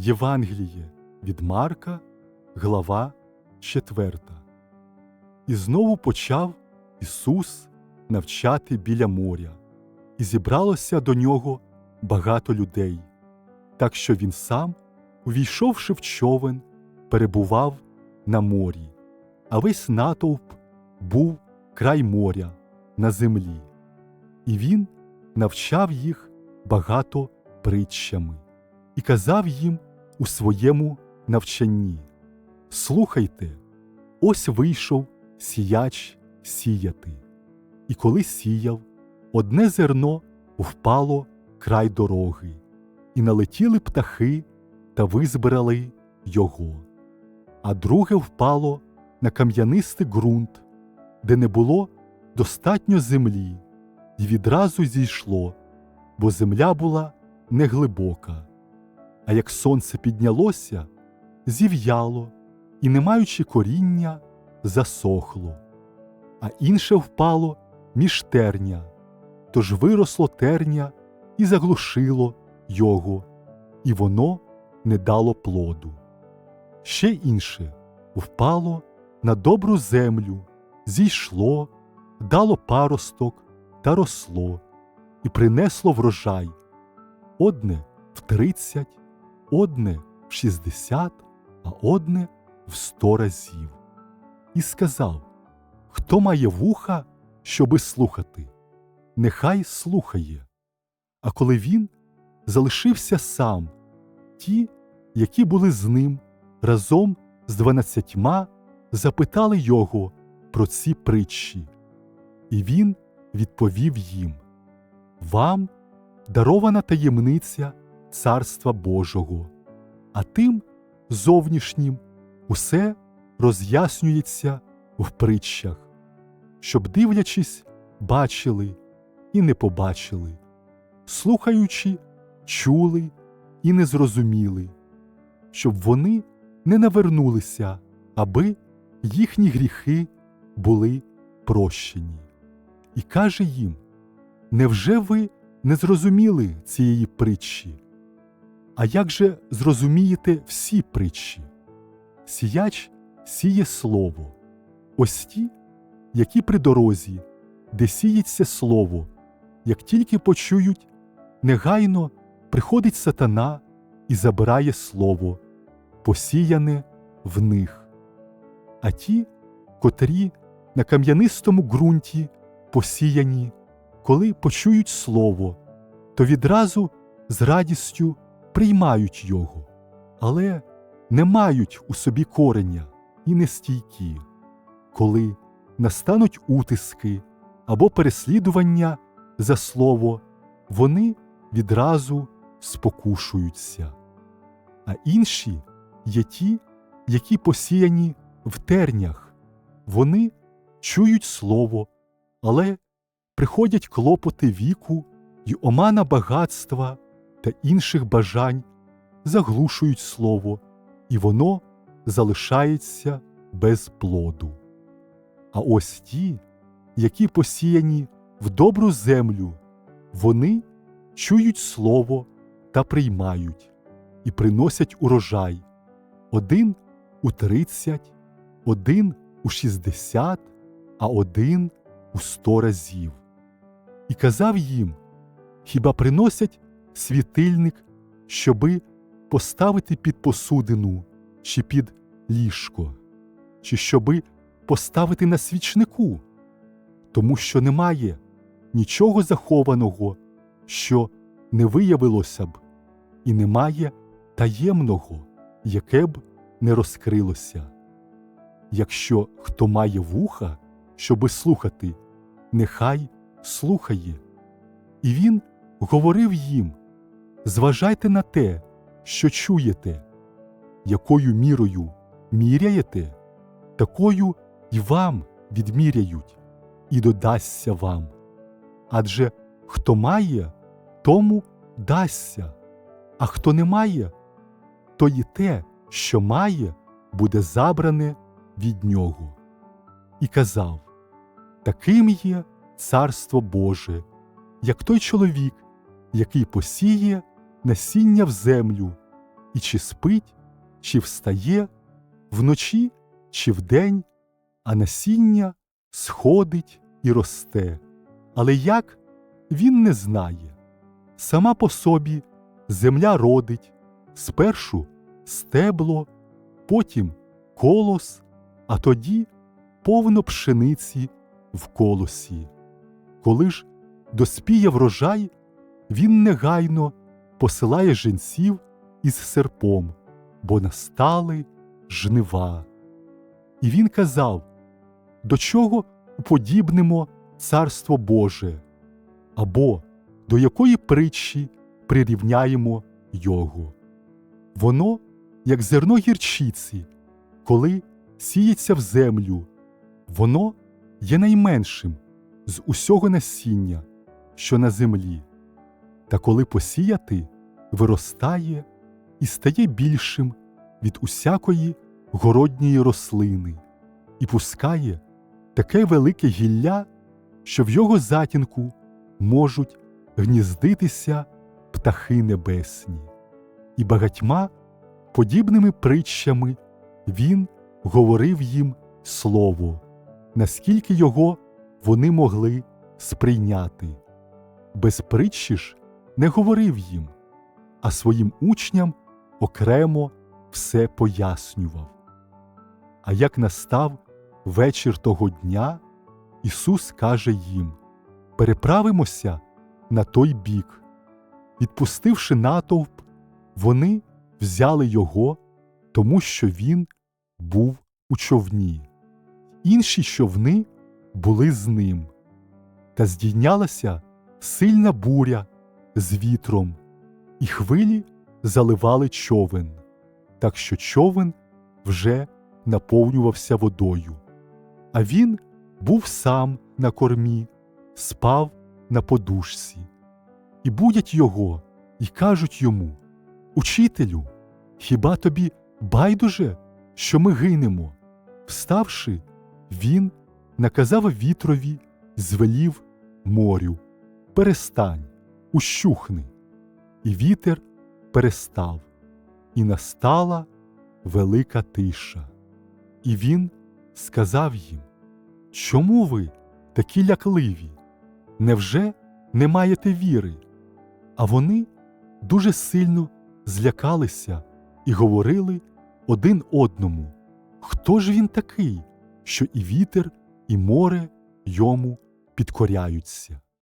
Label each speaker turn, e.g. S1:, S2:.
S1: Євангеліє від Марка, глава 4. І знову почав Ісус навчати біля моря, і зібралося до нього багато людей, так що він сам, увійшовши в човен, перебував на морі, а весь натовп був край моря на землі, і він навчав їх багато притчами і казав їм у своєму навчанні: Слухайте, ось вийшов сіяч сіяти, і коли сіяв, одне зерно впало край дороги, і налетіли птахи та визбирали його, а друге впало на кам'янистий ґрунт, де не було достатньо землі, і відразу зійшло, бо земля була неглибока. А як сонце піднялося, зів'яло і, не маючи коріння, засохло, а інше впало між терня, тож виросло терня і заглушило його, і воно не дало плоду. Ще інше впало на добру землю, зійшло, дало паросток та росло, і принесло врожай одне в тридцять, одне в шістдесят, а одне в сто разів. І сказав: Хто має вуха, щоби слухати, нехай слухає. А коли він залишився сам, ті, які були з ним, разом з дванадцятьма, запитали його про ці притчі. І він відповів їм: Вам дарована таємниця Царства Божого, а тим зовнішнім усе роз'яснюється в притчах, щоб, дивлячись, бачили і не побачили, слухаючи, чули і не зрозуміли, щоб вони не навернулися, аби їхні гріхи були прощені. І каже їм: Невже ви не зрозуміли цієї притчі? А як же зрозумієте всі притчі? Сіяч сіє слово, ось ті, які при дорозі, де сіється слово, як тільки почують, негайно приходить сатана і забирає слово, посіяне в них. А ті, котрі на кам'янистому ґрунті посіяні, коли почують слово, то відразу з радістю приймають його, але не мають у собі кореня і нестійкі, коли настануть утиски або переслідування за слово, вони відразу спокушуються. А інші є ті, які посіяні в тернях, вони чують слово, але приходять клопоти віку й омана багатства та інших бажань заглушують слово, і воно залишається без плоду. А ось ті, які посіяні в добру землю, вони чують слово та приймають, і приносять урожай один у тридцять, один у шістдесят, а один у сто разів. І казав їм: Хіба приносять світильник, щоби поставити під посудину чи під ліжко, чи щоби поставити на свічнику, тому що немає нічого захованого, що не виявилося б, і немає таємного, яке б не розкрилося. Якщо хто має вуха, щоби слухати, нехай слухає. І він говорив їм: зважайте на те, що чуєте, якою мірою міряєте, такою й вам відміряють, і додасться вам. Адже хто має, тому дасться, а хто не має, то й те, що має, буде забране від нього. І казав: Таким є Царство Боже, як той чоловік, який посіє насіння в землю, і чи спить, чи встає, вночі чи вдень, а насіння сходить і росте. Але як він не знає. Сама по собі земля родить спершу стебло, потім колос, а тоді повно пшениці в колосі. Коли ж доспіє врожай, він негайно посилає женців із серпом, бо настали жнива. І він казав, до чого уподібнимо царство Боже, або до якої притчі прирівняємо його. Воно, як зерно гірчиці, коли сіється в землю, воно є найменшим з усього насіння, що на землі, та коли посіяти, виростає і стає більшим від усякої городньої рослини, і пускає таке велике гілля, що в його затінку можуть гніздитися птахи небесні, і багатьма подібними притчами він говорив їм слово, наскільки його вони могли сприйняти. Без притчі ж не говорив їм, а своїм учням окремо все пояснював. А як настав вечір того дня, Ісус каже їм: Переправимося на той бік. Відпустивши натовп, вони взяли його, тому що він був у човні. Інші човни були з ним. Та здійнялася сильна буря з вітром, і хвилі заливали човен, так що човен вже наповнювався водою. А він був сам на кормі, спав на подушці. І будять його, і кажуть йому: Учителю, хіба тобі байдуже, що ми гинемо? Вставши, він наказав вітрові, звелів морю: Перестань, ущухни. І вітер перестав, і настала велика тиша. І він сказав їм: Чому ви такі лякливі? Невже не маєте віри? А вони дуже сильно злякалися і говорили один одному, хто ж він такий, що і вітер, і море йому підкоряються.